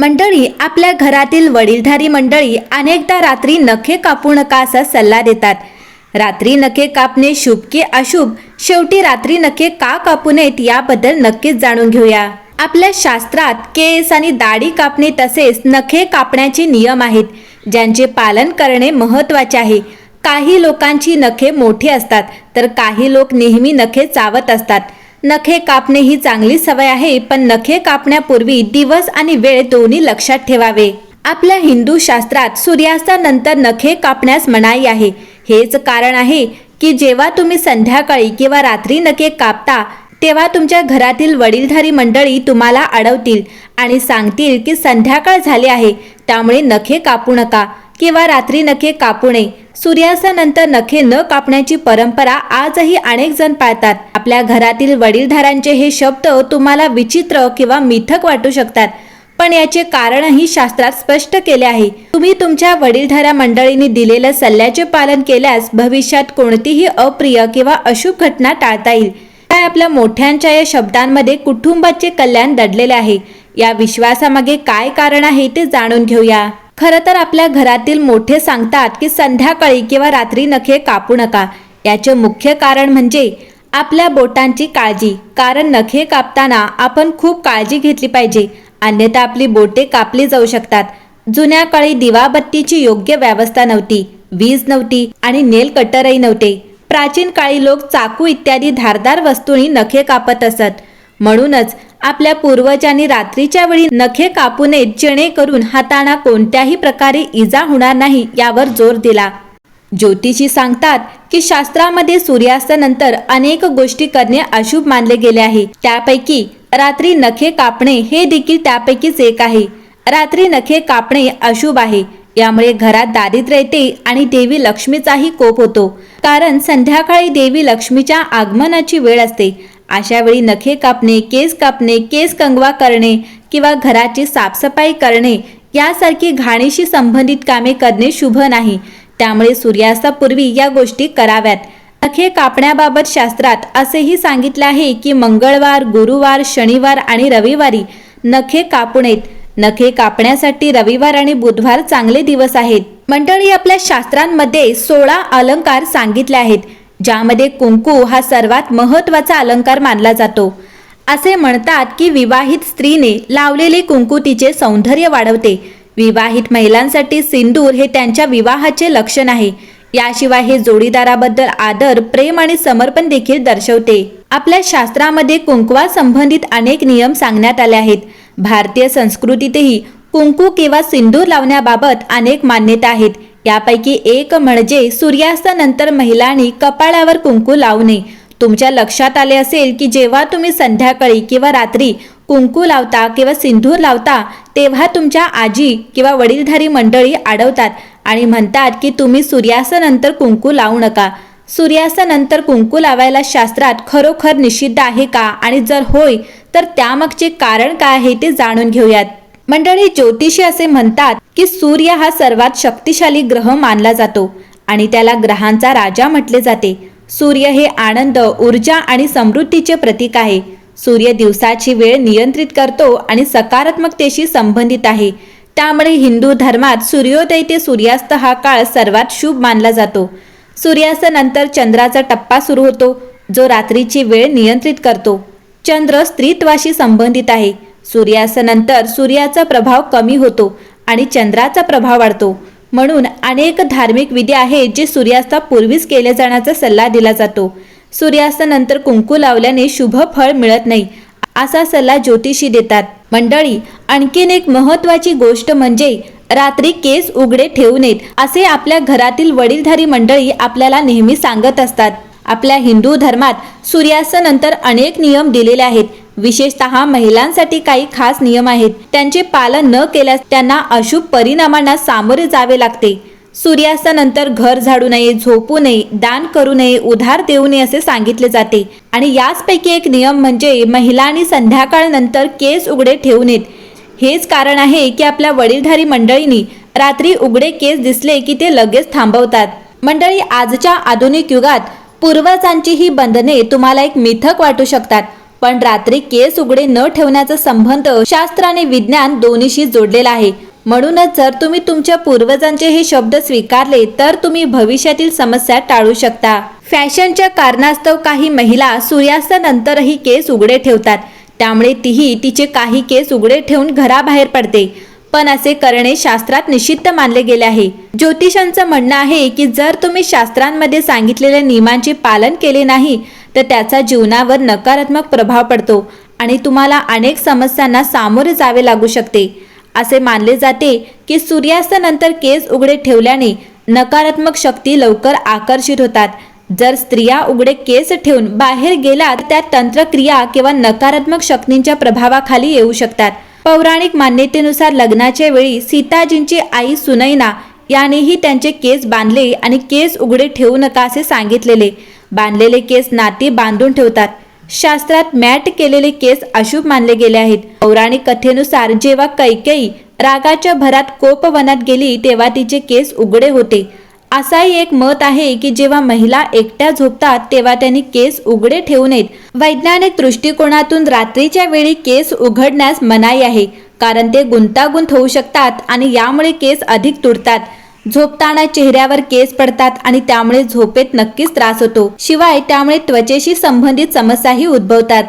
मंडळी आपल्या घरातील वडीलधारी मंडळी अनेकदा रात्री नखे कापू नका असा सल्ला देतात. रात्री नखे कापणे शुभ की अशुभ? शेवटी रात्री नखे का कापू नयेत याबद्दल नक्कीच जाणून घेऊया. आपल्या शास्त्रात केस आणि दाढी कापणे तसेच नखे कापण्याचे नियम आहेत ज्यांचे पालन करणे महत्त्वाचे आहे. काही लोकांची नखे मोठी असतात तर काही लोक नेहमी नखे चावत असतात. नखे कापणे ही चांगली सवय आहे पण नखे कापण्यापूर्वी दिवस आणि वेळ दोन्ही लक्षात ठेवावे. आपल्या हिंदू शास्त्रात सूर्यास्तानंतर नखे कापण्यास मनाई आहे. हेच कारण आहे की जेव्हा तुम्ही संध्याकाळी किंवा रात्री नखे कापता तेव्हा तुमच्या घरातील वडीलधारी मंडळी तुम्हाला अडवतील आणि सांगतील की संध्याकाळ झाली आहे त्यामुळे नखे कापू नका किंवा रात्री नखे कापू नये. सूर्यास्तानंतर नखे न कापण्याची परंपरा आजही अनेक जण पाळतात. आपल्या घरातील वडीलधारांचे हे शब्द तुम्हाला विचित्र किंवा मिथक वाटू शकतात. पण याचे कारणही शास्त्रात स्पष्ट केले आहे. तुम्ही तुमच्या वडीलधारा मंडळींनी दिलेल्या सल्ल्याचे पालन केल्यास भविष्यात कोणतीही अप्रिय किंवा अशुभ घटना टाळता येईल. काय आपल्या मोठ्यांच्या या शब्दांमध्ये कुटुंबाचे कल्याण दडलेले आहे? या विश्वासामागे काय कारण आहे ते जाणून घेऊया. खरं तर आपल्या घरातील मोठे सांगतात की संध्याकाळी किंवा रात्री नखे कापू नका. याचे मुख्य कारण म्हणजे आपल्या बोटांची काळजी. कारण नखे कापताना आपण खूप काळजी घेतली पाहिजे. अन्यथा आपली बोटे कापली जाऊ शकतात. जुन्या काळी दिवाबत्तीची योग्य व्यवस्था नव्हती. वीज नव्हती आणि नेल कटरही नव्हते. प्राचीन काळी लोक चाकू इत्यादी धारदार वस्तूंनी नखे कापत असत. म्हणूनच आपल्या पूर्वजांनी रात्रीच्या वेळी नखे कापू नयेत जेणेकरून हातांना कोणत्याही प्रकारे इजा होणार नाही यावर जोर दिला. ज्योतिषी सांगतात की शास्त्रामध्ये सूर्यास्तानंतर अनेक गोष्टी करणे अशुभ मानले गेले आहे. त्यापैकी रात्री नखे कापणे हे देखील त्यापैकीच एक आहे. रात्री नखे कापणे अशुभ आहे. यामुळे घरात दारिद्र्य येते आणि देवी लक्ष्मीचाही कोप होतो. कारण संध्याकाळी देवी लक्ष्मीच्या आगमनाची वेळ असते. अशा वेळी नखे कापणे केस कापणे केस कंगवा करणे किंवा घराची साफसफाई करणे यासारखी घाणीशी संबंधित कामे करणे शुभ नाही. त्यामुळे सूर्यास्तापूर्वी या गोष्टी कराव्यात. नखे कापण्याबाबत शास्त्रात असेही सांगितले आहे की मंगळवार गुरुवार शनिवार आणि रविवारी नखे कापू नयेत नखे कापण्यासाठी रविवार आणि बुधवार चांगले दिवस आहेत. मंडळी आपल्या शास्त्रांमध्ये सोळा अलंकार सांगितले आहेत. ज्यामध्ये कुंकू हा सर्वात महत्त्वाचा अलंकार मानला जातो. असे म्हणतात की विवाहित स्त्रीने लावलेले कुंकू तिचे सौंदर्य वाढवते. विवाहित महिलांसाठी सिंदूर हे त्यांच्या विवाहाचे लक्षण आहे. याशिवाय हे जोडीदाराबद्दल आदर प्रेम आणि समर्पण देखील दर्शवते. आपल्या शास्त्रामध्ये कुंकवा संबंधित अनेक नियम सांगण्यात आले आहेत. भारतीय संस्कृतीतही कुंकू किंवा सिंदूर लावण्याबाबत अनेक मान्यता आहेत. यापैकी एक म्हणजे सूर्यास्तानंतर महिलांनी कपाळावर कुंकू लावू नये तुमच्या लक्षात आले असेल की जेव्हा तुम्ही संध्याकाळी किंवा रात्री कुंकू लावता किंवा सिंधूर लावता तेव्हा तुमच्या आजी किंवा वडीलधारी मंडळी अडवतात आणि म्हणतात की तुम्ही सूर्यास्तानंतर कुंकू लावू नका. सूर्यास्तानंतर कुंकू लावायला शास्त्रात खरोखर निषिद्ध आहे का? आणि जर होय तर त्यामागचे कारण काय आहे ते जाणून घेऊयात. मंडळी ज्योतिषी असे म्हणतात की सूर्य हा सर्वात शक्तिशाली ग्रह मानला जातो आणि त्याला ग्रहांचा राजा म्हटले जाते. सूर्य हे आनंद ऊर्जा आणि समृद्धीचे प्रतीक आहे. सूर्य दिवसाची वेळ नियंत्रित करतो आणि सकारात्मकतेशी संबंधित आहे. त्यामुळे हिंदू धर्मात सूर्योदय ते सूर्यास्त हा काळ सर्वात शुभ मानला जातो. सूर्यास्तानंतर चंद्राचा टप्पा सुरू होतो जो रात्रीची वेळ नियंत्रित करतो. चंद्र स्त्रीत्वाशी संबंधित आहे. सूर्यास्तानंतर सूर्याचा प्रभाव कमी होतो आणि चंद्राचा प्रभाव वाढतो. म्हणून अनेक धार्मिक विधी आहेत जे सूर्यास्तापूर्वीच केले जाण्याचा सल्ला दिला जातो. सूर्यास्तानंतर कुंकू लावल्याने शुभ फळ मिळत नाही असा सल्ला ज्योतिषी देतात. मंडळी आणखीन एक महत्वाची गोष्ट म्हणजे रात्री केस उघडे ठेवू नयेत असे आपल्या घरातील वडीलधारी मंडळी आपल्याला नेहमी सांगत असतात. आपल्या हिंदू धर्मात सूर्यास्तानंतर अनेक नियम दिलेले आहेत. विशेषतः महिलांसाठी काही खास नियम आहेत. त्यांचे पालन न केल्यास त्यांना अशुभ परिणामांना सामोरे जावे लागते. सूर्यास्तानंतर घर झाडू नये झोपू नये दान करू नये उधार देऊ नये असे सांगितले जाते. आणि याचपैकी एक नियम म्हणजे महिलांनी संध्याकाळनंतर केस उघडे ठेवू नयेत. हेच कारण आहे की आपल्या वडीलधारी मंडळींनी रात्री उघडे केस दिसले की ते लगेच थांबवतात. मंडळी आजच्या आधुनिक युगात पूर्वजांची ही बंधने तुम्हाला एक मिथक वाटू शकतात. पण रात्री केस उघडे न ठेवण्याचा संबंध शास्त्र आणि विज्ञान दोन्हीशी जोडलेला आहे. म्हणूनच जर तुम्ही तुमच्या पूर्वजांचे हे शब्द स्वीकारले तर तुम्ही भविष्यातील समस्या टाळू शकता. फॅशनच्या कारणास्तव काही महिला सूर्यास्तानंतरही केस उघडे ठेवतात. त्यामुळे तीही तिचे काही केस उघडे ठेवून घराबाहेर पडते. पण असे करणे शास्त्रात निषिद्ध मानले गेले आहे. ज्योतिषांचं म्हणणं आहे की जर तुम्ही शास्त्रांमध्ये सांगितलेल्या नियमांचे पालन केले नाही तर त्याचा जीवनावर नकारात्मक प्रभाव पडतो आणि तुम्हाला अनेक समस्यांना सामोरे जावे लागू शकते. असे मानले जाते की सूर्यास्तानंतर केस उघडे ठेवल्याने नकारात्मक शक्ती लवकर आकर्षित होतात. जर स्त्रिया उघडे केस ठेवून बाहेर गेलात त्या तंत्रक्रिया किंवा नकारात्मक शक्तींच्या प्रभावाखाली येऊ शकतात. पौराणिक मान्यतेनुसार लग्नाच्या वेळी सीताजींची आई सुनैना यानेही त्यांचे केस बांधले आणि केस उघडे ठेवू नका असे सांगितलेले. बांधलेले केस नाती बांधून ठेवतात. शास्त्रात मॅट केलेले केस अशुभ मानले गेले आहेत. पौराणिक कथेनुसार जेव्हा कैकेयी रागाच्या भरात कोपवनात गेली तेव्हा तिचे केस उघडे होते. असाही एक मत आहे की जेव्हा महिला एकट्या झोपतात तेव्हा त्यांनी केस उघडे ठेवू नयेत. वैज्ञानिक दृष्टिकोनातून रात्रीच्या वेळी केस उघडण्यास मनाई आहे कारण ते गुंतागुंत होऊ शकतात आणि यामुळे केस अधिक तुटतात झोपताना चेहऱ्यावर केस पडतात आणि त्यामुळे झोपेत नक्कीच त्रास होतो. शिवाय त्यामुळे त्वचेशी संबंधित समस्याही उद्भवतात.